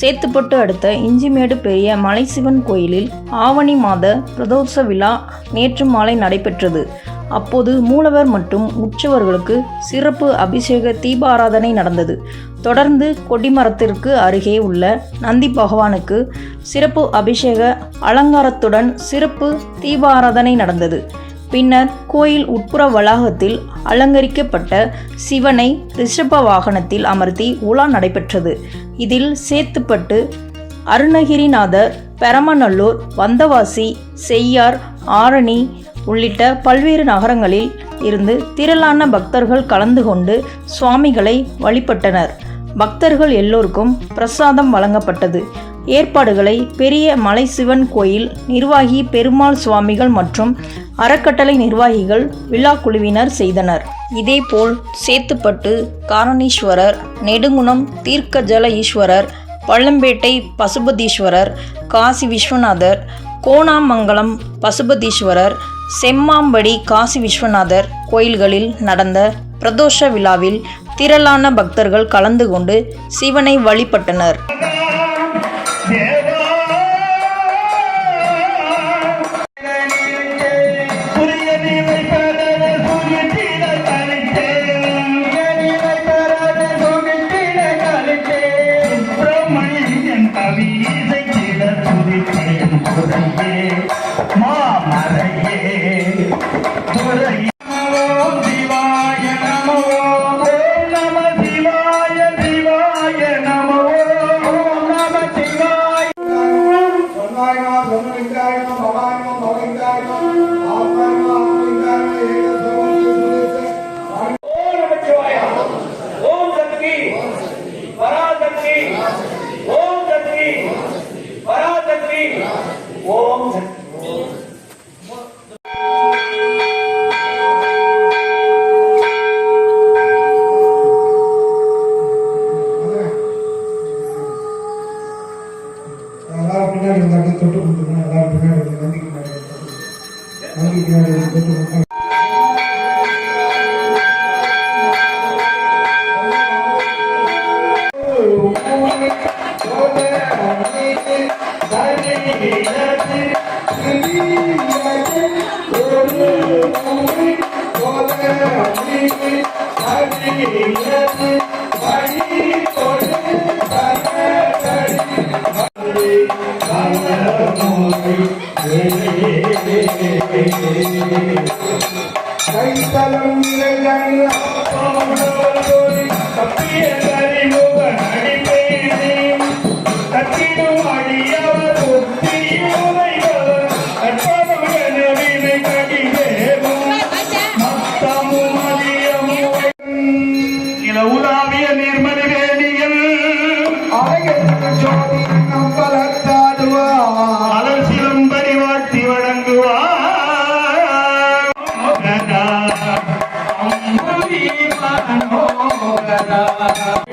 சேத்துப்பட்டு அடுத்த இஞ்சிமேடு பெரிய மலைசிவன் கோயிலில் ஆவணி மாத பிரதோஷ விழா நேற்று மாலை நடைபெற்றது. அப்போது மூலவர் மற்றும் உற்சவர்களுக்கு சிறப்பு அபிஷேக தீபாராதனை நடந்தது. தொடர்ந்து கொடிமரத்திற்கு அருகே உள்ள நந்தி பகவானுக்கு சிறப்பு அபிஷேக அலங்காரத்துடன் சிறப்பு தீபாராதனை நடந்தது. பின்னர் கோயில் உட்புற வளாகத்தில் அலங்கரிக்கப்பட்ட சிவனை ரிஷப வாகனத்தில் அமர்த்தி உலா நடைபெற்றது. இதில் சேத்துப்பட்டு அருணகிரிநாதர் பெரமநல்லூர் வந்தவாசி செய்யார் ஆரணி உள்ளிட்ட பல்வேறு நகரங்களில் இருந்து திரளான பக்தர்கள் கலந்து கொண்டு சுவாமிகளை வழிபட்டனர். பக்தர்கள் எல்லோருக்கும் பிரசாதம் வழங்கப்பட்டது. ஏற்பாடுகளை பெரிய மலை சிவன் கோயில் நிர்வாகி பெருமாள் சுவாமிகள் மற்றும் அறக்கட்டளை நிர்வாகிகள் விழா குழுவினர் செய்தனர். இதேபோல் சேத்துப்பட்டு காரணீஸ்வரர் நெடுங்குணம் தீர்க்கஜல ஈஸ்வரர் பள்ளம்பேட்டை பசுபதீஸ்வரர் காசி விஸ்வநாதர் கோணாமங்கலம் பசுபதீஸ்வரர் செம்மாம்படி காசி விஸ்வநாதர் கோயில்களில் நடந்த பிரதோஷ விழாவில் திரளான பக்தர்கள் கலந்து கொண்டு சிவனை வழிபட்டனர். Amen. எல்லாரும் பின்னாடி தொட்டு கொடுத்துருங்க எல்லாரும் பின்னாடி நந்திக்கு பின்னாடி நந்திக்கு பின்னாடி கைத்தலம் நிறைய தப்பிய கரிமுக நடிப்பேனே தத்திடும் அடியவர் Rama Rama